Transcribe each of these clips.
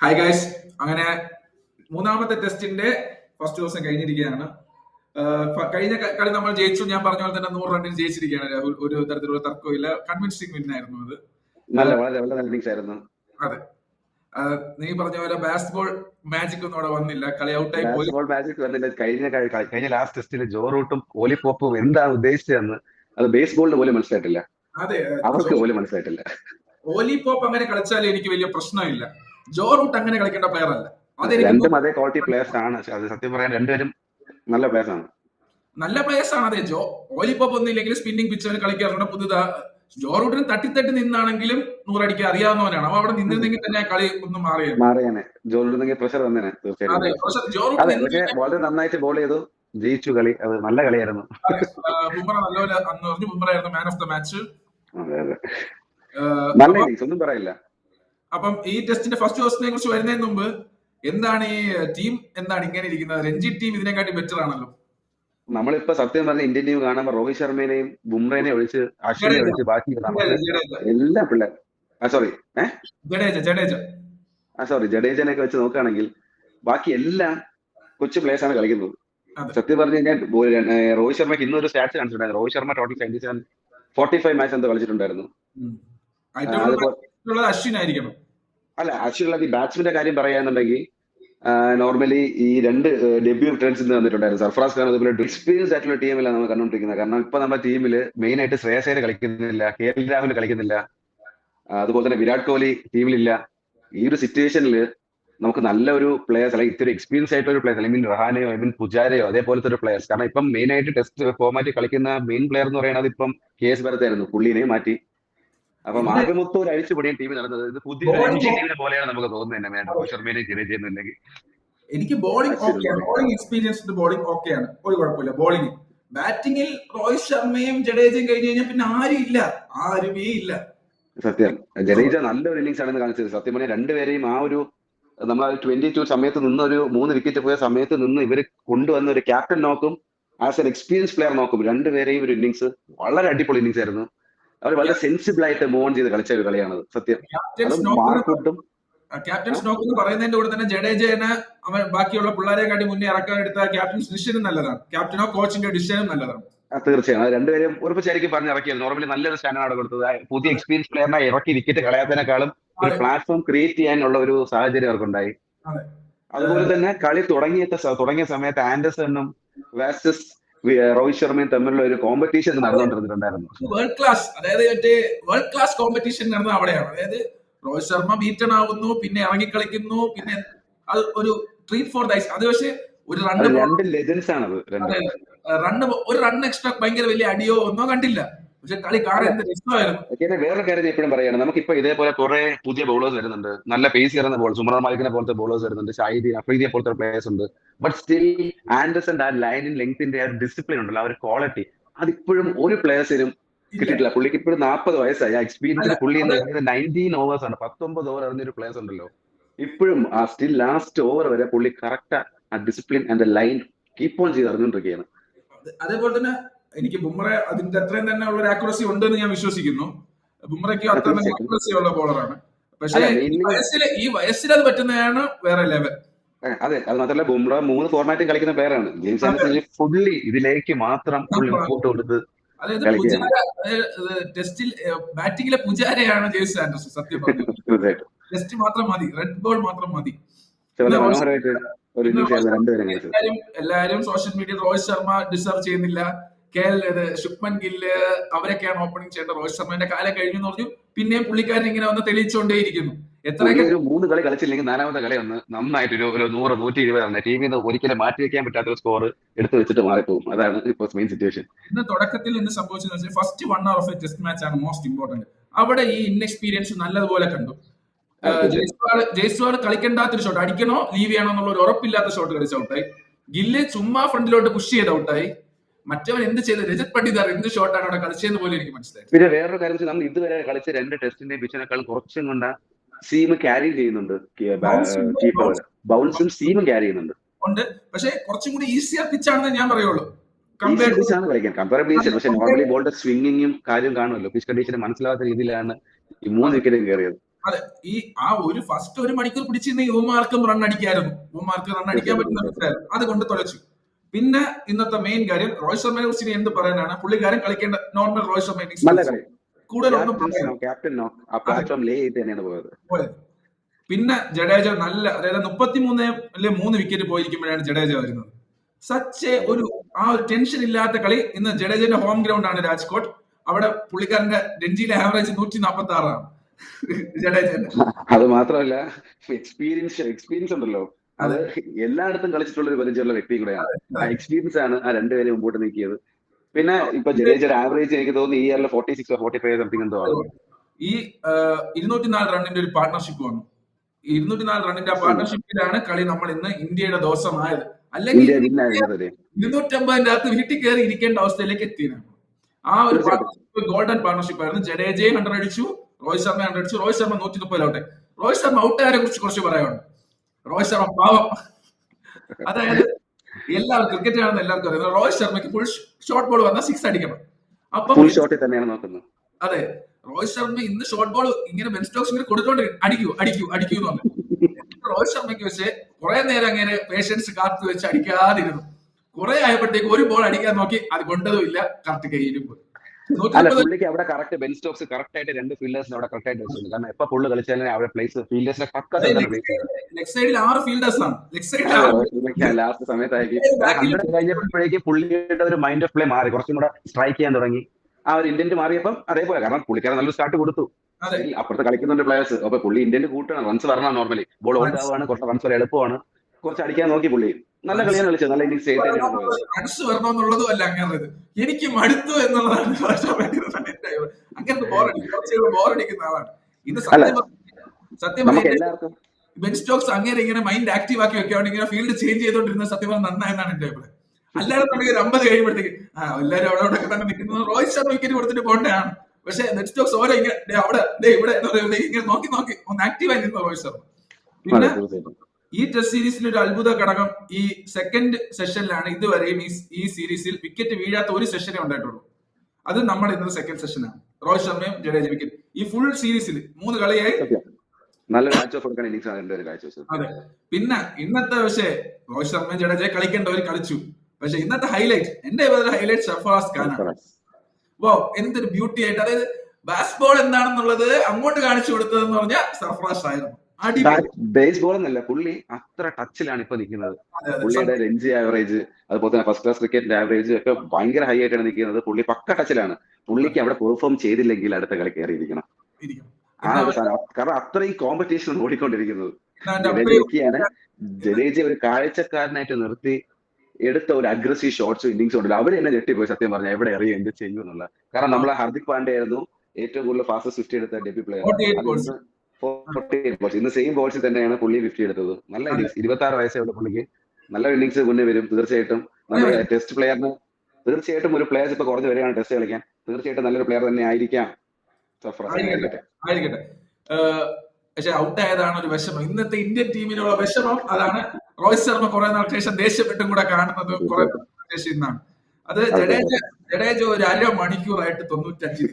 Hi guys അങ്ങനെ മൂന്നാമത്തെ ടെസ്റ്റിന്റെ ഫസ്റ്റ് ദിവസം കഴിഞ്ഞിരിക്കുകയാണ്. കഴിഞ്ഞ കളി നമ്മൾ ജയിച്ചു. ഞാൻ പറഞ്ഞ പോലെ തന്നെ നൂറ് റണ്ണിന് ജയിച്ചിരിക്കുകയാണ് രാഹുൽ. ഒരു തരത്തിലുള്ള തർക്കമില്ല കൺവിൻസിംഗ് വിൻ ആയിരുന്നു അത്. നല്ല വളരെ വളരെ നല്ല ഇന്നിങ്സ് ആയിരുന്നു. അതെ. നീ പറഞ്ഞ പോലെ ബാസ്ബോൾ മാജിക് ഒന്നും അവിടെ വന്നില്ല. കളി ഔട്ടായി പോയി. ബാസ്കറ്റ്ബോൾ മാജിക് വന്നില്ല. കഴിഞ്ഞ കഴിഞ്ഞ ലാസ്റ്റ് ടെസ്റ്റിൽ ജോ റൂട്ടും കോഹ്ലി പോപ്പും എന്താണ് ഉദ്ദേശിച്ചതെന്ന് അത് ബേസ്ബോളിന് പോലും മനസ്സിലായിട്ടില്ല. അതെ അവർക്ക് പോലും മനസ്സിലായിട്ടില്ല. ഓലി പോപ്പ് അങ്ങനെ കളിച്ചാൽ എനിക്ക് വലിയ പ്രശ്നമില്ല. ജോ റൂട്ട് അങ്ങനെ കളിക്കേണ്ട പ്ലെയർ അല്ല. രണ്ടും അതേ ക്വാളിറ്റി പ്ലേയേഴ്സ് ആണ്. സത്യം പറയാൻ രണ്ടുപേരും നല്ല പ്ലേയേഴ്സ് ആണ്. നല്ല പ്ലേയേഴ്സ് ആണ് അതെ ജോ. ഓലിപ്പോപ്പ് ഒന്നും ഇല്ലെങ്കിൽ സ്പിന്നിംഗ് പിച്ചർ കളിക്കാറുണ്ട്. പുതുതാ ജോ റൂട്ടിന് തട്ടിത്തട്ടി നിന്നാണെങ്കിലും നൂറടിക്ക് അറിയാവുന്നവനാണ്. അവ അവിടെ നിന്നിരുന്നെങ്കിൽ തന്നെ കളി ഒന്ന് മാറിയാനെ. ജോ പ്രഷർ വന്നേനെ തീർച്ചയായിട്ടും. വളരെ നന്നായിട്ട് ബോൾ ചെയ്തു. ജയിച്ചു കളി. അത് നല്ല കളിയായിരുന്നു. ബുംറ നല്ലപോലെ അന്ന് പറഞ്ഞു. ബുംറ ആയിരുന്നു മാൻ ഓഫ് ദ മാച്ച് നല്ല ഒന്നും പറയില്ല. അപ്പം ഈ ടെസ്റ്റിന്റെ ഫസ്റ്റ് ക്വസ്റ്റിനെ കുറിച്ച് വരുന്നതിന് മുമ്പ് എന്താണ് ഈ ടീം എന്താണ് ഇങ്ങനെ ഇരിക്കുന്നത്? രഞ്ജി ടീം ഇതിനെക്കാട്ടി ബെറ്റർ ആണല്ലോ. നമ്മളിപ്പോ സത്യം പറഞ്ഞ ഇന്ത്യൻ ടീം കാണുമ്പോൾ രോഹിത് ശർമ്മേനെയും ബുംറേനെ ഒഴിച്ച് അശ്വിനെ ഒഴിച്ച് ബാക്കി എല്ലാ പിള്ളേർ ആ സോറി ഏഹ് ജഡേജ ജഡേജ. ആ സോറി ജഡേജനെയൊക്കെ വെച്ച് നോക്കുകയാണെങ്കിൽ ബാക്കി എല്ലാം കൊച്ചു പ്ലേയേഴ്സ് ആണ് കളിക്കുന്നത്. സത്യം പറഞ്ഞു കഴിഞ്ഞാൽ രോഹിത് ശർമ്മയ്ക്ക് ഇന്നൊരു സ്റ്റാറ്റ് കാണിച്ചിട്ടുണ്ടായിരുന്നു. Rohit Sharma total seventy seven forty five match എന്തോ കളിച്ചിട്ടുണ്ടായിരുന്നു. ഉം. ആ, ഏറ്റവും അശ്വിൻ ആയിരിക്കണം. അല്ല അശ്വിനുള്ള ഈ ബാറ്റ്സ്മാന്റെ കാര്യം പറയാന്നുണ്ടെങ്കിൽ നോർമലി ഈ രണ്ട് ഡെബ്യൂ റിട്ടേൺസ് ഇന്ന് വന്നിട്ടുണ്ടായിരുന്നു സർഫറാസ് ഖാൻ അതുപോലെ എക്സ്പീരിയൻസ് ആയിട്ടുള്ള ടീമിലാണ് നമ്മൾ കണ്ടുകൊണ്ടിരിക്കുന്നത്. കാരണം ഇപ്പൊ നമ്മുടെ ടീമിൽ മെയിൻ ആയിട്ട് ശ്രേയസ് കളിക്കുന്നില്ല കെ എൽ രാഹുൽ കളിക്കുന്നില്ല അതുപോലെ തന്നെ വിരാട് കോഹ്ലി ടീമിലില്ല ഈ ഒരു സിറ്റുവേഷനിൽ നമുക്ക് നല്ല ഒരു പ്ലേയേഴ്സ് അല്ലെങ്കിൽ ഇത്തിരി എക്സ്പീരിയൻസ് ആയിട്ടുള്ള ഒരു പ്ലെയേഴ്സ് അല്ലെങ്കിൽ റഹാനെയോ ഐ മീൻ പുജാരയോ അതേപോലത്തെ ഒരു പ്ലേയേഴ്സ് കാരണം ഇപ്പം മെയിൻ ആയിട്ട് ടെസ്റ്റ് ഫോർമാറ്റിൽ കളിക്കുന്ന മെയിൻ പ്ലെയർ എന്ന് പറയുന്നത് ഇപ്പം കെ എസ് ഭരത്തായിരുന്നു പുള്ളിനെ മാറ്റി. അപ്പം ഇത് ആകെമൊത്തം ഒരു അഴിച്ചുപൊടിയും ടീം നടന്നത് ഇത് പുതിയ ടീമിനെ പോലെയാണ് നമുക്ക് തോന്നുന്നത് തന്നെ രോഹിത് ശർമ്മേനെയും എനിക്ക് ബോളിംഗ് ഓക്കെയാണ് ബോളിംഗ് എക്സ്പീരിയൻസ് എക്സ്പീരിയൻസ്ഡ് ബോളിംഗ് ഓക്കെയാണ് ഒരു കുഴപ്പമില്ല. ബോളിംഗ് ബാറ്റിംഗിൽ രോഹിത് ശർമ്മയും ജഡേജയും കഴിഞ്ഞു കഴിഞ്ഞാൽ പിന്നെ ആരും ഇല്ല. ആരുമേ ഇല്ല. സത്യം. ജഡേജ നല്ലൊരു ഇന്നിങ്സ് ആണെന്ന് കാണിച്ചത്. സത്യം പറഞ്ഞാൽ രണ്ടുപേരെയും ആ ഒരു നമ്മൾ ആ ട്വന്റി ടു സമയത്ത് നിന്ന് ഒരു മൂന്ന് വിക്കറ്റ് പോയ സമയത്ത് നിന്ന് ഇവർ കൊണ്ടുവന്ന ഒരു ക്യാപ്റ്റൻ നോക്കും. ആസ് എൻ എക്സ്പീരിയൻസ് പ്ലെയർ നോക്കും. രണ്ടുപേരെയും ഒരു ഇന്നിംഗ്സ് വളരെ അടിപൊളി ഇന്നിംഗ്സ് ആയിരുന്നു. അവർ വളരെ സെൻസിബിൾ ആയിട്ട് മൂവ് ഓൺ ചെയ്ത് കളിച്ച ഒരു കളിയാണത്. സത്യം. ക്യാപ്റ്റൻ സ്റ്റോക്ക് എന്ന് പറയുന്നതിന്റെ കൂടെ തന്നെ ജഡേജനെ അവൻ ബാക്കിയുള്ള പിള്ളേരെ കാട്ടി മുന്നേ ഇറക്കാൻ എടുത്ത ക്യാപ്റ്റൻ ഡിസിഷനും നല്ലതാണ്. ക്യാപ്റ്റനോ കോച്ചിന്റെ ഡിസിഷനും നല്ലതാണ്. തീർച്ചയായും. രണ്ടുപേരും ഉറപ്പിച്ചായിരിക്കും പറഞ്ഞ് ഇറക്കിയത്. നോർമലി നല്ലൊരു സ്റ്റാൻഡാണ് കൊടുത്തത്. പുതിയ എക്സ്പീരിയൻസ് പ്ലെയറിനെ ഇറക്കി വിക്കറ്റ് കളയാത്തതിനേക്കാളും ഒരു പ്ലാറ്റ്ഫോം ക്രിയേറ്റ് ചെയ്യാനുള്ള ഒരു സാഹചര്യം അവർക്കുണ്ടായി. അതെ. അതുപോലെ തന്നെ കളി തുടങ്ങിയ തുടങ്ങിയ സമയത്ത് ആൻഡേഴ്സണും വാസ്റ്റസ് രോഹിത് ശർമ്മയും തമ്മിലുള്ള ഒരു കോമ്പറ്റീഷൻ നടന്നുകൊണ്ടിരുന്നിട്ടുണ്ടായിരുന്നു. വേൾഡ് ക്ലാസ് അതായത് മറ്റേ വേൾഡ് ക്ലാസ് കോമ്പറ്റീഷൻ നടന്നത് അവിടെയാണ്. അതായത് രോഹിത് ശർമ്മ ബീറ്റൺ ആവുന്നു പിന്നെ ഇറങ്ങി കളിക്കുന്നു പിന്നെ അത് ഒരു ട്രീറ്റ് ഫോർ ദൈസ് അത് പക്ഷേ ഒരു റണ്ണ് രണ്ട് ലെജൻസ് ആണ് രണ്ട്. റണ്ണ് ഒരു റൺ എക്സ്ട്രാ ഭയങ്കര വലിയ അടിയോ ഒന്നോ കണ്ടില്ല. പക്ഷെ കളി കാണാൻ എന്ത് രസമായിരുന്നു? വേറെ വേറൊരു കാര്യം എപ്പോഴും പറയാണ്. നമുക്കിപ്പോ ഇതേപോലെ കുറെ പുതിയ ബൗളേഴ്സ് വരുന്നുണ്ട്. നല്ല പേസ് ചെയ്യുന്ന ബോൾ സുമർ മാലിക്കിനെ പോലത്തെ ബോളേഴ്സ് വരുന്നുണ്ട്. ഷാഹിദീൻ അഫ്രീദിയെ പോലത്തെ പ്ലേയേഴ്സ് ഉണ്ട്. ബട്ട് സ്റ്റിൽ ആൻഡർസൺ ആ ലൈനിൻ ലെങ്ത്തിന്റെ ആ ഡിസിപ്ലിൻ ഉണ്ടല്ലോ ആ ഒരു ക്വാളിറ്റി അതിപ്പോഴും ഒരു പ്ലേയേഴ്സിനും. കിട്ടിയിട്ടില്ല. പുള്ളിക്ക് ഇപ്പോഴും നാൽപ്പത് വയസ്സായി. ആ എക്സ്പീരിയൻസ് പുള്ളി നയന്റീൻ ഓവേഴ്സ് ആണ്. പത്തൊമ്പത് ഓവർ എറിഞ്ഞൊരു പ്ലേയേഴ്സ് ഉണ്ടല്ലോ. ഇപ്പോഴും ആ സ്റ്റിൽ ലാസ്റ്റ് ഓവർ വരെ പുള്ളി കറക്റ്റ് ആ discipline and line keep on ചെയ്ത് അറിഞ്ഞുകൊണ്ടിരിക്കുകയാണ്. അത് അതേപോലെ തന്നെ എനിക്ക് ബുംറ അതിന്റെ അത്രയും തന്നെ ഉള്ള ഒരു ആക്യുറസി ഉണ്ടെന്ന് ഞാൻ വിശ്വസിക്കുന്നു. ബുംറയ്ക്ക് അത്ര തന്നെ. ആക്യുറസി ഉള്ള ബോളറാണ് പക്ഷേ വയസ്സിൽ ഈ വയസ്സിൽ അത് പറ്റുന്നതാണ് വേറെ ലെവൽ അതെ അത് മാത്രമല്ല ബുംറ മൂന്ന് ഫോർമാറ്റും കളിക്കുന്ന പേരാണ് ജെയിംസ് ഫുള്ളി ഇതിലേക്ക് മാത്രം ഇമ്പോർട്ട് കൊടുത്ത് അതായത് കളിക്കുകയാണ്. പുജാര ടെസ്റ്റിൽ ബാറ്റിംഗിലെ പുജാരയാണ് ജെയ്സ് ആൻഡേഴ്സൺ സത്യം പറഞ്ഞത് ടെസ്റ്റ് മാത്രം മതി റെഡ് ബോൾ മാത്രം മതി. എല്ലാരും social media Rohit Sharma deserve ചെയ്യുന്നില്ല. കെ എൽ ഇത് ശുഭ്മൻ ഗില്ല് അവരൊക്കെയാണ് ഓപ്പണിംഗ് ചെയ്യേണ്ടത് രോഹിത് ശർമ്മന്റെ കാലം കഴിഞ്ഞു എന്ന് പറഞ്ഞു. പിന്നെയും പുള്ളിക്കാരൻ ഇങ്ങനെ വന്ന് തെളിയിച്ചുകൊണ്ടേയിരിക്കുന്നു. എത്രയൊക്കെ മൂന്ന് കളി കളിച്ചില്ലെങ്കിൽ നാലാമത്തെ കളി ഒന്ന് നന്നായിട്ട് ഒരു ഒരു നൂറ് നൂറ്റി ഇരുപതാണ് ടീമിൽ നിന്ന് ഒരിക്കലും മാറ്റി വെക്കാൻ പറ്റാത്ത ഒരു സ്കോർ എടുത്തു വെച്ചിട്ട് മാറിപ്പോകും അതാണ് ഇപ്പോൾ മെയിൻ സിറ്റുവേഷൻ ഇന്ന് തുടക്കത്തിൽ ഇന്ന് സംഭവിച്ചെന്ന് വെച്ചാൽ first one hour of a test match ആണ് മോസ്റ്റ് ഇമ്പോർട്ടന്റ് അവിടെ ഈ ഇൻഎക്സ്പീരിയൻസ് നല്ലതുപോലെ കണ്ടു. ജയ്സ്വാൾ ജയ്സ്വാൾ കളിക്കേണ്ടാത്തൊരു ഷോട്ട് അടിക്കണോ ലീവ് ചെയ്യണോ എന്നുള്ള ഒരു ഉറപ്പില്ലാത്ത ഷോട്ട് കളിച്ച് ഔട്ടായി ഗില്ല് ചുമ്മാ ഫ്രണ്ടിലോട്ട് പുഷ് ചെയ്ത് ഔട്ടായി മറ്റവൻ എന്ത് ചെയ്ത്? രജത് പണ്ഡിതർ എന്ത് ഷോട്ടാണ് അവിടെ കളിച്ചതെന്ന് പോലും എനിക്ക് മനസ്സിലായി പിന്നെ വേറൊരു കാര്യം നമ്മൾ ഇതുവരെ കളിച്ച രണ്ട് ടെസ്റ്റിന്റെ പിച്ചിനേക്കാളും കുറച്ചും കൊണ്ട് സീം ക്യാരി ചെയ്യുന്നുണ്ട്. ബൗൺസും സീമും ക്യാരി ചെയ്യുന്നുണ്ട്. ഉണ്ട്. പക്ഷെ കുറച്ചും കൂടി ഈസിയർ പിച്ചാണെന്ന് ഞാൻ പറയുള്ളൂ. ആണ് കളിക്കാൻ. കമ്പയറബിൾ ഈസി പക്ഷെ നോർമലി ബോളിന്റെ സ്വിംഗിങ്ങും കാര്യം കാണുമല്ലോ. പിച്ച് കണ്ടീഷൻ മനസ്സിലാവാത്ത രീതിയിലാണ് ഈ മൂന്ന് വിക്കറ്റും കയറിയത്. ഈ ആ ഒരു ഫസ്റ്റ് ഒരു മണിക്കൂർ പിടിച്ചിരുന്ന യുവമാർക്കും റൺ അടിക്കായിരുന്നു. യുവമാർക്ക് റൺ അടിക്കാൻ പറ്റുന്ന മനസ്സിലായിരുന്നു അത് കൊണ്ട് തുലച്ചു പിന്നെ ഇന്നത്തെ മെയിൻ കാര്യം രോഹിത് ശർമ്മയെ കുറിച്ച് ഇനി എന്ത് പറയാനാണ്? പുള്ളിക്കാരൻ കളിക്കേണ്ട നോർമൽ രോഹിത് ശർമ്മ കൂടുതലൊന്നും പിന്നെ ജഡേജ നല്ല അതായത് മുപ്പത്തിമൂന്നിൽ മൂന്ന് വിക്കറ്റ് പോയിരിക്കുമ്പോഴാണ് ജഡേജ വരുന്നത്. സച്ച് ഒരു ആ ഒരു ടെൻഷൻ ഇല്ലാത്ത കളി ഇന്ന് ജഡേജന്റെ ഹോം ഗ്രൗണ്ട് ആണ് രാജ്കോട്ട്. അവിടെ പുള്ളിക്കാരന്റെ രഞ്ജിയിലെ ആവറേജ് നൂറ്റി നാപ്പത്തി ആറാണ് ജഡേജന്റെ അത് മാത്രമല്ല എക്സ്പീരിയൻസ് എക്സ്പീരിയൻസ് ഉണ്ടല്ലോ. അത് എല്ലായിടത്തും കളിച്ചിട്ടുള്ള ഒരു പരിചയമുള്ള വ്യക്തി കൂടെയാണ്. ആ എക്സ്പീരിയൻസ് ആണ് ആ രണ്ടുപേരെ മുമ്പോട്ട് നീക്കിയത്. പിന്നെ ഇപ്പൊ ജഡേജയുടെ ആവറേജ് എനിക്ക് തോന്നുന്നു ഈ ഇയറിൽ forty six forty five something എന്തോ ആണ് ഈ ഇരുന്നൂറ്റി നാല് റണ്ണിന്റെ ഒരു പാർട്ണർഷിപ്പ് വന്നു. ഇരുന്നൂറ്റി നാല് റണ്ണിന്റെ ആ പാർട്ണർഷിപ്പിലാണ് കളി നമ്മൾ ഇന്ന് ഇന്ത്യയുടെ ദോഷമായത് അല്ലെങ്കിൽ ഇരുന്നൂറ്റമ്പതിന്റെ അകത്ത് വീട്ടിൽ കയറി ഇരിക്കേണ്ട അവസ്ഥയിലേക്ക് എത്തിയാണ് ആ ഒരു ഗോൾഡൻ പാർട്ണർഷിപ്പ് ആയിരുന്നു. ജഡേജയെ ഹൺഡ്രഡ് അടിച്ചു രോഹിത് ശർമ്മ ഹൺഡ്രഡ് അടിച്ചു. രോഹിത് ശർമ്മ നൂറ്റി മുപ്പതിലോട്ടെ രോഹിത് ശർമ്മ ഔട്ടുകാരെ കുറിച്ച് കുറച്ച് പറയാനുണ്ട്. രോഹിത് ശർമ്മ പാവം. അതായത് എല്ലാവർക്കും ക്രിക്കറ്റ് കാണുന്ന എല്ലാവർക്കും അറിയാം. രോഹിത് ശർമ്മയ്ക്ക് ഫുൾ ഷോർട്ട് ബോൾ വന്നാൽ സിക്സ് അടിക്കണം. അപ്പൊ ഫുൾ ഷോട്ടിൽ തന്നെയാണ് നോക്കുന്നത്. അതെ രോഹിത് ശർമ്മ ഇന്ന് ഷോർട്ട് ബോൾ ഇങ്ങനെ ബെൻ സ്റ്റോക്സ് ഇങ്ങനെ കൊടുത്തോണ്ട് അടിക്കൂ അടിക്കൂ അടിക്കൂ എന്ന് പറഞ്ഞു. രോഹിത് ശർമ്മയ്ക്ക് വെച്ച് കുറെ നേരം അങ്ങനെ പേഷ്യൻസ് കാത്തു വെച്ച് അടിക്കാതിരുന്നു. കുറെ ആയപ്പോഴത്തേക്ക് ഒരു ബോൾ അടിക്കാൻ നോക്കി അത് കൊണ്ടതും ഇല്ല കറക്റ്റ് കയ്യിലും പോയി. അല്ല പുള്ളിക്ക് അവിടെ കറക്റ്റ് ബെൻ സ്റ്റോക്സ് കറക്റ്റ് ആയിട്ട് രണ്ട് ഫീൽഡേഴ്സിന് അവിടെ കറക്റ്റ് ആയിട്ട് വെച്ചിട്ടുണ്ട്. കാരണം എപ്പോ പുള്ളി കളിച്ചാലും അവിടെ പ്ലേസ് ഫീൽഡേഴ്സിനെ പക്ക ഫീൽഡേഴ്സ് ലാസ്റ്റ് സമയത്തായിരിക്കും. കഴിഞ്ഞപ്പോഴേക്കും പുള്ളിയുടെ ഒരു മൈൻഡ് ഓഫ് പ്ലേ മാറി. കുറച്ചും കൂടെ സ്ട്രൈക്ക് ചെയ്യാൻ തുടങ്ങി. ആ ഒരു ഇന്ത്യൻ മാറിയപ്പം അതേപോലെ. കാരണം പുള്ളിക്കാരൻ നല്ലൊരു സ്റ്റാർട്ട് കൊടുത്തു. അപ്പുറത്ത് കളിക്കുന്നുണ്ട് പ്ലേയേഴ്സ് അപ്പൊ പുള്ളി ഇന്ത്യൻ കൂട്ടണം. റൺസ് വരണം നോർമലി ബോൾ ഔട്ട് ആവാണ് കുറച്ച് റൺസ് എളുപ്പമാണ്. കുറച്ച് അടിക്കാൻ നോക്കി പുള്ളി. നല്ല കളിയാണ് കളിച്ചത്. നല്ല ഇന്നിംഗ്സ് റൺസ് വരണമെന്നുള്ളതും അല്ല അങ്ങനെ എനിക്ക് മടുത്തു എന്നുള്ളതാണ് അങ്ങനെ ബോറടിക്കും ബോറടിക്കുന്ന ആളാണ്. ഇത് സത്യം. സത്യം ബെൻ സ്റ്റോക്സ് അങ്ങനെ ഇങ്ങനെ മൈൻഡ് ആക്റ്റീവ് ആക്കി വെക്കുകയാണെങ്കിൽ ഇങ്ങനെ ഫീൽഡ് ചേഞ്ച് ചെയ്തോണ്ടിരുന്ന സത്യം പറഞ്ഞാൽ നന്നായെന്നാണ് എന്റെ അഭിപ്രായം. അല്ലാതെ നമുക്ക് ഒരു അമ്പത് കഴിയുമ്പോഴത്തേക്ക് ആ എല്ലാവരും അവിടെ അവിടെ തന്നെ നിൽക്കുന്നത് റോഹിത് ശർമ്മ വിക്കറ്റ് കൊടുത്തിട്ട് പോകേണ്ടതാണ്. പക്ഷെ ബെൻ സ്റ്റോക്സ് ഓരോ ഇങ്ങനെ അവിടെ ഇവിടെ എന്ന് പറയുന്നത് ഇങ്ങനെ നോക്കി നോക്കി ഒന്ന് ആക്റ്റീവായി നിന്നു റോഹിത് ശർമ്മ. പിന്നെ. ഈ ടെസ്റ്റ് സീരീസിൽ ഒരു അത്ഭുത ഘടകം ഈ സെക്കൻഡ് സെഷനിലാണ് ഇതുവരെയും ഈ ഈ സീരീസിൽ വിക്കറ്റ് വീഴാത്ത ഒരു സെഷനേ ഉണ്ടായിട്ടുള്ളൂ. അത് നമ്മുടെ ഇന്നത്തെ സെക്കൻഡ് സെഷനാണ് രോഹിത് ശർമ്മയും ജഡേജ വിക്കറ്റ്. ഈ ഫുൾ സീരീസിൽ മൂന്ന് കളിയായി. നല്ല കാഴ്ച അതെ. പിന്നെ ഇന്നത്തെ പക്ഷേ രോഹിത് ശർമ്മയും ജഡേജ കളിക്കേണ്ടവർ കളിച്ചു. പക്ഷെ ഇന്നത്തെ ഹൈലൈറ്റ് എന്റെ ഹൈലൈറ്റ് ഷഫാസ് ഖാനാണ്. വോ എന്തൊരു ബ്യൂട്ടി ആയിട്ട്. അതായത് ബാസ്ബോൾ എന്താണെന്നുള്ളത് അങ്ങോട്ട് കാണിച്ചു കൊടുത്തതെന്ന് പറഞ്ഞാൽ സർഫറാസ് ആയിരുന്നു ബേസ് ബോൾ എന്നല്ല പുള്ളി അത്ര ടച്ചിലാണ് ഇപ്പൊ നിൽക്കുന്നത്. പുള്ളിയുടെ രഞ്ജി ആവറേജ് അതുപോലെ തന്നെ ഫസ്റ്റ് ക്ലാസ് ക്രിക്കറ്റിന്റെ ആവറേജ് ഒക്കെ ഭയങ്കര ഹൈ ആയിട്ടാണ് നിൽക്കുന്നത്. പുള്ളി പക്ക ടച്ചിലാണ് പുള്ളിക്ക് അവിടെ പെർഫോം ചെയ്തില്ലെങ്കിൽ അടുത്ത കളി കയറിയിരിക്കണം. ആ കാരണം അത്രയും കോമ്പറ്റീഷൻ ഓടിക്കൊണ്ടിരിക്കുന്നത്. അവന്റെ ജഡേജ ഒരു കാഴ്ചക്കാരനായിട്ട് നിർത്തി എടുത്ത ഒരു അഗ്രസീവ് ഷോട്ട്സ് ഇന്നിങ്സ് ഉണ്ടല്ലോ. അവർ തന്നെ ഞെട്ടിപ്പോയി സത്യം പറഞ്ഞാൽ എവിടെ എറിയും എന്ത് ചെയ്യും എന്നുള്ള കാരണം നമ്മളെ ഹാർദിക് പാണ്ഡെ ആയിരുന്നു ഏറ്റവും കൂടുതൽ ഫാസ്റ്റ് ഫിഫ്റ്റി എടുത്ത ഡെബ്യൂ പ്ലെയർ 48 balls. ഇന്ന് സെയിം ബോൾസിൽ തന്നെയാണ് പുള്ളി ഫിഫ്റ്റി എടുത്തത്. നല്ല ഇന്നിങ്സ് ഇരുപത്തി ആറ് വയസ്സേ ഉള്ളൂ പുള്ളിക്ക്. നല്ല ഇന്നിങ്സ് മുന്നേ വരും തീർച്ചയായിട്ടും. നമ്മുടെ ടെസ്റ്റ് പ്ലെയറിന് തീർച്ചയായിട്ടും ഒരു പ്ലെയേഴ്സ് ഇപ്പൊ കുറഞ്ഞു വരികയാണ് ടെസ്റ്റ് കളിക്കാൻ. തീർച്ചയായിട്ടും നല്ലൊരു പ്ലെയർ തന്നെ ആയിരിക്കാം. ആയിരിക്കട്ടെ. പക്ഷെ ഔട്ട് ആയതാണ് ഒരു വിഷമം. ഇന്നത്തെ ഇന്ത്യൻ ടീമിനുള്ള വിഷമം അതാണ്. രോഹിത് ശർമ്മ കുറെ നാൾക്ക് ശേഷം ദേഷ്യപ്പെട്ടും കൂടെ കാണുന്നത്. കുറെ ഇന്നാണ്. അത് ജഡേജ ജഡേജ ഒരു അര മണിക്കൂറായിട്ട് തൊണ്ണൂറ്റഞ്ച്.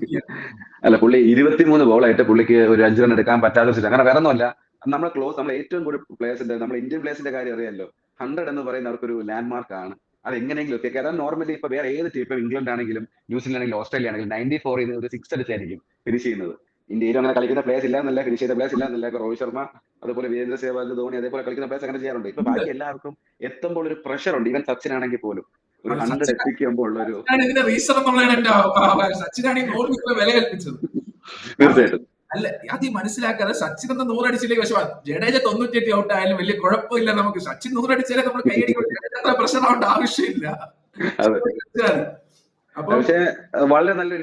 അല്ല പുള്ളി ഇരുപത്തിമൂന്ന് ബോളായിട്ട് പുള്ളിക്ക് ഒരു അഞ്ച് റൺ എടുക്കാൻ പറ്റാത്ത സ്ഥിതി. അങ്ങനെ വേറെ ഒന്നുമല്ല നമ്മൾ ക്ലോസ് നമ്മൾ ഏറ്റവും കൂടുതൽ പ്ലേയേഴ്സിന്റെ നമ്മൾ ഇന്ത്യൻ പ്ലേയേഴ്സിന്റെ കാര്യം അറിയാമല്ലോ ഹൺഡ്രഡ് എന്ന് പറയുന്ന അവർക്കൊരു ലാൻഡ് മാർക്ക് ആണ്. അത് എങ്ങനെയെങ്കിലും ഒക്കെ അതാണ് നോർമലി ഇപ്പൊ വേറെ ഏത് ടീം ഇപ്പൊ ഇംഗ്ലണ്ട് ആണെങ്കിലും ന്യൂസിലാൻഡ് ആണെങ്കിലും ഓസ്ട്രേലിയ ആണെങ്കിലും നയന്റി ഫോറിൽ ഒരു സിക്സ് അടിച്ചായിരിക്കും ഫിനിഷ് ചെയ്യുന്നത്. ഇന്ത്യയിൽ അങ്ങനെ കളിക്കുന്ന പ്ലേസ് ഇല്ല എന്നല്ല ഫിനിഷ് ചെയ്ത പ്ലേസ് ഇല്ല എന്നല്ല. ഇപ്പൊ രോഹിത് ശർമ്മ അതുപോലെ വീരേന്ദ്ര സേവാഗ് ധോണി അതേപോലെ കളിക്കുന്ന പ്ലേസ് അങ്ങനെ ചെയ്യാറുണ്ട്. ഇപ്പൊ ബാക്കി എല്ലാവർക്കും എത്തുമ്പോൾ ഒരു പ്രഷർ ഉണ്ട്. ഈവൻ സച്ചിൻ ആണെങ്കിൽ പോലും. ഒരു ഹൺഡ്രഡ് എത്തിക്കുമ്പോൾ ഉള്ള ഒരു സച്ചിനാണ് ഇതിന്റെ റീസൺ എന്നുള്ളതാണ് എന്റെ സച്ചിനാണ് ഈ നൂറ് വില കൽപ്പിച്ചത്. തീർച്ചയായിട്ടും. അല്ല ആദ്യം മനസ്സിലാക്കാതെ സച്ചിൻ എന്ന് നൂറടിച്ചില്ലേ പക്ഷെ ജഡേജ തൊണ്ണൂറ്റിയെട്ട് ഔട്ട് ആയാലും വലിയ കുഴപ്പമില്ല നമുക്ക്. സച്ചിൻ നൂറടിച്ചാലേ നമ്മൾ കൈയടി പ്രശ്നം ആവശ്യമില്ല. പക്ഷേ വളരെ നല്ല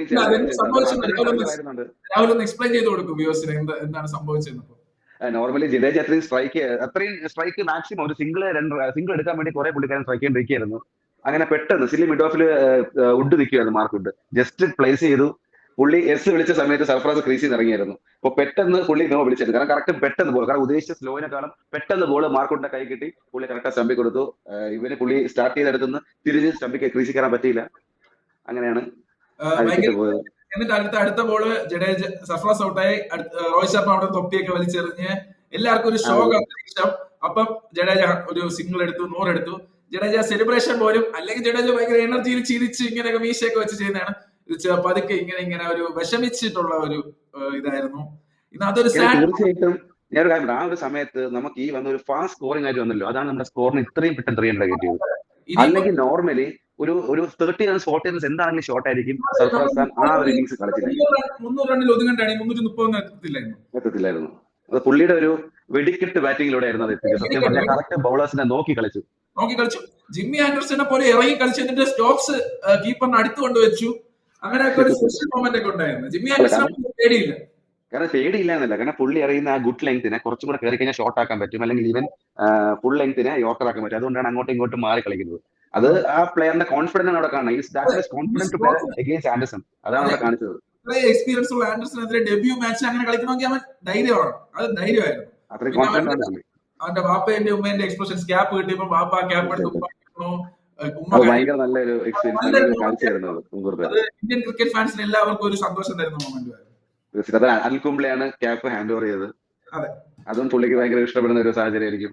രാഹുൽ ഒന്ന് എക്സ്പ്ലെയിൻ ചെയ്ത് കൊടുക്കും വ്യൂസിന് എന്താണ് നോർമലി ജിതേജ് അത്രയും സ്ട്രൈക്ക് അത്രയും സ്ട്രൈക്ക് മാക്സിമം ഒരു സിംഗിൾ രണ്ട് സിംഗിൾ എടുക്കാൻ വേണ്ടി കുറെ പുള്ളിക്കാരൻ സ്ട്രൈക്ക് ചെയ്തിരിക്കുകയായിരുന്നു അങ്ങനെ പെട്ടെന്ന് സിലി മിഡ് ഓഫിൽ ഉണ്ട് നിൽക്കുകയായിരുന്നു മാർക്ക് ഉണ്ട് ജസ്റ്റ് പ്ലേസ് ചെയ്തു. പുള്ളി എസ് വിളിച്ച സമയത്ത് സർഫ്രാസ് ക്രീസിൽ നിന്ന് ഇറങ്ങിയായിരുന്നു. അപ്പൊ പെട്ടെന്ന് പുള്ളി നോ വിളിച്ചത് കാരണം കറക്റ്റ് പെട്ടെന്ന് ബോൾ കാരണം ഉദ്ദേശിച്ച സ്ലോവിനെക്കാളും പെട്ടെന്ന് ബോൾ മാർക്കുണ്ടെ കൈ കിട്ടി. പുള്ളി കറക്റ്റ് സ്റ്റംപിൽ കൊടുത്തു. ഇവന് പുള്ളി സ്റ്റാർട്ട് ചെയ്തെടുത്തുനിന്ന് തിരിച്ച് സ്റ്റംപിക്ക് ക്രീസിൽ കയറാൻ പറ്റിയില്ല. അങ്ങനെയാണ് എന്നിട്ട് അടുത്ത അടുത്ത ബോൾ ജഡേജ സർഫ്രാസ് ഔട്ടായി രോഹിത് ശർമ്മ അവിടെ തൊപ്പിയൊക്കെ വലിച്ചെറിഞ്ഞ്. എല്ലാവർക്കും ഒരു ഷോക്ക് അന്തരീക്ഷം. അപ്പം ജഡേജ ഒരു സിംഗിൾ എടുത്തു നൂറെടുത്തു ജഡേജ സെലിബ്രേഷൻ പോലും അല്ലെങ്കിൽ ജഡേജ ഭയങ്കര എനർജിയിൽ ചിരിച്ച് ഇങ്ങനെയൊക്കെ മീശയൊക്കെ വെച്ച് ചെയ്യുന്നതാണ്. പതുക്കെ ഇങ്ങനെ ഇങ്ങനെ ഒരു വിഷമിച്ചിട്ടുള്ള ഒരു ഇതായിരുന്നു. ഇന്ന് അതൊരു തീർച്ചയായിട്ടും ഞാൻ കാര്യം ആ ഒരു സമയത്ത് നമുക്ക് ഈ വന്ന ഒരു ഫാസ്റ്റ് സ്കോറിംഗ് ആയിട്ട് വന്നല്ലോ. അതാണ് നമ്മുടെ സ്കോറിന് ഇത്രയും പെട്ടെന്ന് ത്രീ ഹൺഡ്രഡ് കിട്ടിയത്. അല്ലെങ്കിൽ നോർമലി ഒരു ഒരു തേർട്ടി റൺസ് ഫോർട്ടി റൺസ് എന്താണെങ്കിലും ഷോർട്ട് ആയിരിക്കും. സർഫറാസ് ഖാൻ ആ ഒരു ഇന്നിങ്സ് കളിച്ചില്ല. മുന്നൂറ് റണ്ണിൽ ഒതുങ്ങണ്ടാണ്. മുന്നൂറ്റി മുപ്പതൊന്നും എത്തത്തില്ലായിരുന്നു. എത്തത്തില്ലായിരുന്നു. അത് പുള്ളിയുടെ ഒരു വെടിക്കെട്ട് ബാറ്റിംഗിലൂടെ ആയിരുന്നു അത് എത്തിയത് സത്യം പറഞ്ഞാൽ കറക്റ്റ് ബൗളേഴ്സിനെ നോക്കി കളിച്ചു. നോക്കി കളിച്ചു. ജിമ്മി ആൻഡർസനെ പോലെ ഇറങ്ങി കളിച്ചതിന്റെ സ്റ്റോക്സ് കീപ്പറിന് അടുത്ത് കൊണ്ടുവച്ചു. അങ്ങനെയൊക്കെ ഒരു സ്പെഷ്യൽ മൊമെന്റ് ഒക്കെ ഉണ്ടായിരുന്നു. ജിമ്മി ആൻഡർസനെ പേടിയില്ല കാരണം പേടിയില്ല. എന്നല്ല കാരണം പുള്ളി അറിയുന്ന ആ ഗുഡ് ലെങ്തിനെ കുറച്ചും കൂടെ കയറി കഴിഞ്ഞാൽ ഷോർട്ട് ആക്കാൻ പറ്റും. അല്ലെങ്കിൽ ഈവൻ ഫുൾ ലെങ്തിനെ യോർക്കർ ആക്കാൻ പറ്റും. അതുകൊണ്ടാണ് അങ്ങോട്ടും ഇങ്ങോട്ടും മാറി കളിക്കുന്നത്. അത് ആ പ്ലെയറിന്റെ കോൺഫിഡൻസ് അവിടെ ദാറ്റ് കോൺഫിഡൻസ് പ്ലേ അഗേൻസ്റ്റ് അതാണ് അവിടെ കാണിച്ചത്. എക്സ്പീരിയൻസ് ഉള്ള ആൻഡർസനെതിരെ ഡെബ്യൂ മാച്ച് അങ്ങനെ കളിക്കണമെങ്കിൽ അവൻ ധൈര്യമാണ് അത് ധൈര്യമായിരുന്നു. അത്രയും കോൺഫിഡൻസ് അവന്റെ- വാപ്പേന്റെ ഉമ്മേന്റെ എക്സ്പ്രഷൻസ് ക്യാപ്പ് കിട്ടിയപ്പോ വാപ്പ ക്യാപ്പ് എടുത്ത് ഉമ്മ അത് നല്ലൊരു അത് ഇന്ത്യൻ ക്രിക്കറ്റ് ഫാൻസിന് എല്ലാവർക്കും ഒരു സന്തോഷം തരുന്ന മൊമെന്റ് അത് അനിൽ കുംബ്ലെയാണ് ക്യാപ്പ് ഹാൻഡ് ഓവർ ചെയ്തത്. അതെ. അതും പുള്ളിക്ക് ഭയങ്കര ഇഷ്ടപ്പെടുന്ന ഒരു സാഹചര്യമായിരിക്കും.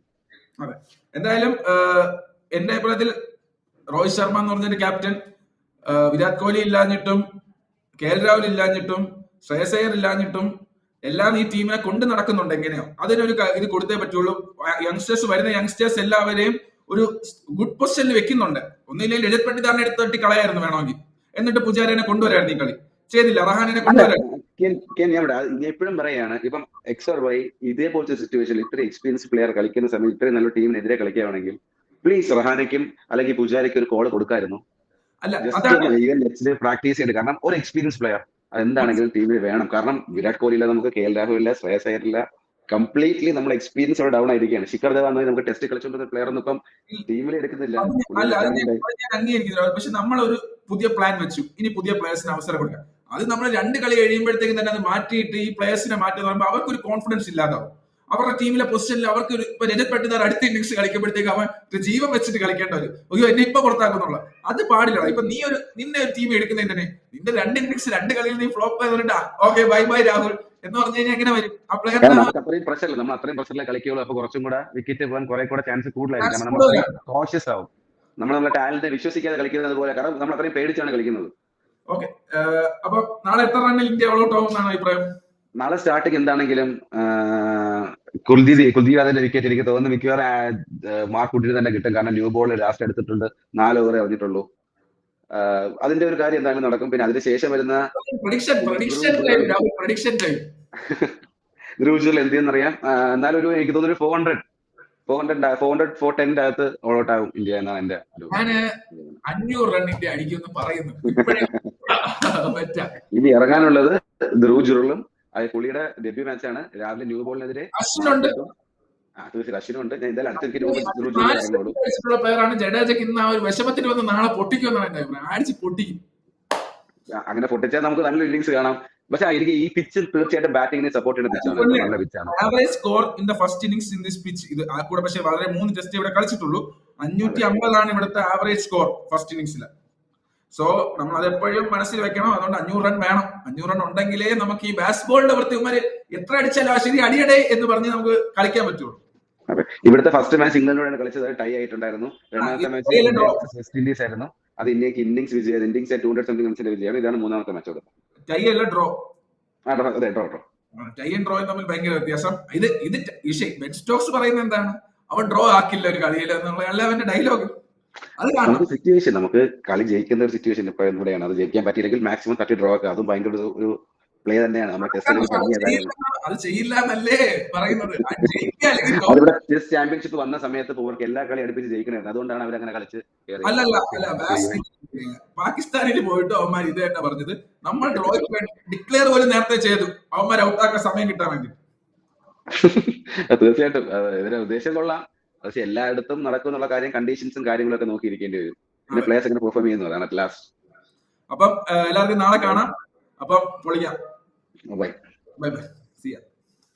എന്തായാലും ഏഹ്, എന്റെ അഭിപ്രായത്തിൽ രോഹിത് ശർമ്മ എന്ന് പറഞ്ഞൊരു captain Virat Kohli ഇല്ലാഞ്ഞിട്ടും K L Rahul ഇല്ലാഞ്ഞിട്ടും ശ്രേയസയർ ഇല്ലാഞ്ഞിട്ടും എല്ലാം ഈ ടീമിനെ കൊണ്ട് നടക്കുന്നുണ്ട് എങ്ങനെയോ. അതിനൊരു ഇത് കൊടുത്തേ പറ്റുള്ളൂ. യങ്സ്റ്റേഴ്സ് വരുന്ന യങ്സ്റ്റേഴ്സ് എല്ലാവരെയും ഒരു ഗുഡ് പൊസിഷനിൽ വെക്കുന്നുണ്ട്. ഒന്നില്ലെങ്കിൽ രജത് പണ്ഡിതാറിനെ എടുത്ത് തട്ടി കളയായിരുന്നു വേണമെങ്കിൽ. എന്നിട്ട് പൂജാരനെ കൊണ്ടുവരായിരുന്നു ഈ കളി. ചെയ്തില്ല റഹാനെ ഞാൻ എപ്പോഴും പറയാണ് ഇപ്പം എക്സ് ഓർ വൈ ഇതേപോലത്തെ സിറ്റുവേഷനിൽ ഇത്ര എക്സ്പീരിയൻസ് പ്ലെയർ കളിക്കുന്ന സമയത്ത് ഇത്രയും നല്ല ടീമിനെതിരെ കളിക്കുകയാണെങ്കിൽ പ്ലീസ് റഹാനയ്ക്കും അല്ലെങ്കിൽ പുജാരിക്കും ഒരു കോൾ കൊടുക്കായിരുന്നു. അല്ല പ്രാക്ടീസ് ചെയ്ത് കാരണം ഒരു എക്സ്പീരിയൻസ് പ്ലെയർ എന്താണെങ്കിലും ടീമിൽ വേണം. കാരണം വിരാട് കോഹ്ലി ഇല്ല നമുക്ക് കെ എൽ രാഹുൽ ഇല്ല ശ്രേയസ് അയ്യർ ഇല്ല കംപ്ലീറ്റ്ലി നമ്മൾ എക്സ്പീരിയൻസ് അവിടെ ഡൗൺ ആയിരിക്കുകയാണ്. ശിഖർ ധവാൻ നമുക്ക് ടെസ്റ്റ് കളിച്ചുകൊണ്ടിരുന്ന പ്ലെയർ ഒന്നും ഇപ്പം ടീമിൽ എടുക്കുന്നില്ല. പക്ഷെ നമ്മൾ ഒരു പുതിയ പ്ലാൻ വെച്ചു. ഇനി പുതിയ പ്ലെയേഴ്സിന് അവസരം കൊടുക്കാം. അത് നമ്മൾ രണ്ട് കളി കഴിയുമ്പോഴത്തേക്കും തന്നെ അത് മാറ്റിയിട്ട് ഈ പ്ലെയേഴ്സിനെ മാറ്റി പറയുമ്പോൾ അവർക്ക് ഒരു കോൺഫിഡൻസ് ഇല്ലാതാവും. അവരുടെ ടീമിലെ പൊസിഷനിൽ അവർക്ക് ഒരു ഇപ്പൊ രജത് അടുത്ത ഇന്നിങ്സ് കളിക്കുമ്പോഴത്തേക്ക് അവൻ ജീവൻ വെച്ചിട്ട് കളിക്കേണ്ട ഒരു അയ്യോ എന്നെ ഇപ്പൊ പുറത്താക്കുന്നുള്ള അത് പാടില്ല ഇപ്പൊ നീ ഒരു നിന്നെ ഒരു ടീം എടുക്കുന്നതിന് നിന്റെ രണ്ട് ഇന്നിങ്സ് രണ്ട് കളിയിൽ നീ flop ആയതുകൊണ്ടാ. Okay bye bye Rahul. എന്ന് പറഞ്ഞു കഴിഞ്ഞാൽ എങ്ങനെ വരും? ആ പ്ലെയർ അത്രയും പ്രഷർ നമ്മൾ അത്രയും പ്രഷറിലെ കളിക്കുള്ളൂ അപ്പൊ കുറച്ചും കൂടെ വിക്കറ്റ് പോകാൻ കുറെ കൂടെ ചാൻസ് കൂടുതലായിരിക്കും. നമ്മൾ കോഷ്യസ് ആവും. നമ്മൾ നമ്മുടെ ടാലന്റ് വിശ്വസിക്കാതെ കളിക്കുന്നത് പോലെ. കാരണം നമ്മൾ അത്രയും പേടിച്ചാണ് കളിക്കുന്നത്. ഓക്കെ അപ്പൊ നാളെ എത്ര റണ്ണിൽ ഇന്ത്യ ഔട്ട് ആവും എന്നാണ് അഭിപ്രായം? നാളെ സ്റ്റാർട്ടിങ് എന്താണെങ്കിലും കുൽദീപ് കുൽദീപ് അതിന്റെ വിക്കറ്റ് എനിക്ക് തോന്നുന്നു മിക്കവാറും ആ, ആ, മാർക്ക് കുട്ടിന് തന്നെ കിട്ടും. കാരണം ന്യൂ ബോൾ ലാസ്റ്റ് എടുത്തിട്ടുണ്ട്. നാല് ഓവറെ എറിഞ്ഞിട്ടുള്ളൂ അതിന്റെ ഒരു കാര്യം എന്തായാലും നടക്കും. പിന്നെ അതിനുശേഷം വരുന്ന ധ്രുവ് എന്ത് ചെയ്യുന്നറിയാം എന്നാലും ഒരു എനിക്ക് തോന്നുന്നു four hundred four hundred four hundred four ടെന്റെ അകത്ത് ഓൾ ഔട്ട് ആകും ഇന്ത്യ എന്നാണ് എന്റെ ഒരു അഞ്ഞൂറ് അടിക്കുമെന്ന് പറയുന്നു. ഇനി ഇറങ്ങാനുള്ളത് ധ്രുവ് ജുറലും അത് പുള്ളിയുടെ ഡെബ്യൂ ആണ്. രാവിലെ ന്യൂ ബോളിനെതിരെ അശ്വിനുണ്ട് ഞാൻ എന്തായാലും അടുത്ത ജഡേജക്ക് ഇന്ന് ആ ഒരു വിഷമത്തിൽ വന്ന് നാളെ പൊട്ടിക്കുമെന്നാണ് എന്റെ അഭിപ്രായം. അടിച്ച് പൊട്ടിക്കും. അങ്ങനെ പൊട്ടിച്ചാൽ നമുക്ക് നല്ല ഇന്നിങ്സ് കാണാം. പക്ഷെ എനിക്ക് ഈ പിച്ച് തീർച്ചയായിട്ടും ബാറ്റിംഗിനെ സപ്പോർട്ട് ചെയ്യുന്ന പിച്ചാണ് നല്ല പിച്ചാണ് average score in the first innings in this pitch ഇത് കൂടെ പക്ഷേ വളരെ മൂന്ന് ടെസ്റ്റ് ഇവിടെ കളിച്ചിട്ടുള്ളൂ. അഞ്ഞൂറ്റി അമ്പതാണ് ഇവിടുത്തെ ആവറേജ് സ്കോർ ഫസ്റ്റ് ഇന്നിംഗ്സിൽ സോ നമ്മൾ അതെപ്പോഴും മനസ്സിൽ വെക്കണം. അതുകൊണ്ട് അഞ്ഞൂറ് റൺ വേണം. അഞ്ഞൂറ് റൺ ഉണ്ടെങ്കിലേ നമുക്ക് ഈ ബാസ്ബോളിന്റെ വൃത്തിമാര് എത്ര അടിച്ചാലും ആ ശരി അടിയടെ എന്ന് പറഞ്ഞ് നമുക്ക് കളിക്കാൻ പറ്റുള്ളൂ. ഇവിടുത്തെ ഫസ്റ്റ് മാച്ച് ഇംഗ്ലണ്ടിനോടാണ് കളിച്ചത്. ടൈ ആയിട്ടുണ്ടായിരുന്നു. രണ്ടാമത്തെ മാച്ച് വെസ്റ്റ് ഇൻഡീസ് ആയിരുന്നു. അത് ഇന്ത്യയ്ക്ക് ഇന്നിംഗ്സ് വിജയം ഇന്നിംഗ്സ് ടു ഹൺഡ്രഡ് സംതിങ് റൺസിന്റെ വിജയമാണ്. ഇതാണ് മൂന്നാമത്തെ മാച്ച് ടൈ അല്ല ഡ്രോ അതെ ഡ്രോ ഡ്രോ ടൈ ആൻഡ് ഡ്രോയും തമ്മിൽ ഭയങ്കര വ്യത്യാസം. ഇത് ഇത് ബെൻ സ്റ്റോക്സ് പറയുന്നത് എന്താണ്? അവൻ ഡ്രോ ആക്കില്ല ഒരു കളിയിൽ എന്നുള്ള അല്ല അവന്റെ ഡയലോഗ് നമുക്ക് സിറ്റുവേഷൻ നമുക്ക് കളി ജയിക്കുന്ന ഒരു സിറ്റുവേഷൻ ഇപ്പൊ ഇവിടെയാണ്. അത് ജയിക്കാൻ പറ്റിയില്ലെങ്കിൽ മാക്സിമം തട്ടി ഡ്രോ ആക്കുക അതും ഭയങ്കര ഒരു- പ്ലേ തന്നെയാണ്. നമ്മുടെ. അതിവിടെ ടെസ്റ്റ് ചാമ്പ്യൻഷിപ്പ് വന്ന സമയത്ത് ഇവർക്ക് എല്ലാ കളി അടുപ്പിച്ച് ജയിക്കണമായിരുന്നു. അതുകൊണ്ടാണ് അവർ അങ്ങനെ കളിച്ച് പാകിസ്ഥാനിൽ പോയിട്ട് അവന്മാർ ഇത് തന്നെ പറഞ്ഞത് നമ്മൾ ഡ്രോ ഡിക്ലെയർ പോലും നേരത്തെ ചെയ്തു. അവന്മാർ ഔട്ടാക്കാൻ സമയം കിട്ടാൻ വേണ്ടി. തീർച്ചയായിട്ടും. ഉദ്ദേശം കൊള്ളാം. പക്ഷെ എല്ലായിടത്തും നടക്കും എന്നുള്ള കാര്യം കണ്ടീഷൻസും കാര്യങ്ങളൊക്കെ നോക്കിയിരിക്കേണ്ടി വരും. പിന്നെ പ്ലേയേഴ്സ് എങ്ങനെ പെർഫോം ചെയ്യുന്നതാണ് അതാണ് ലാസ്റ്റ് അപ്പം എല്ലാവർക്കും നാളെ കാണാം. അപ്പം പൊളിക്കാം. ബൈ ബൈ ബൈ സിയാ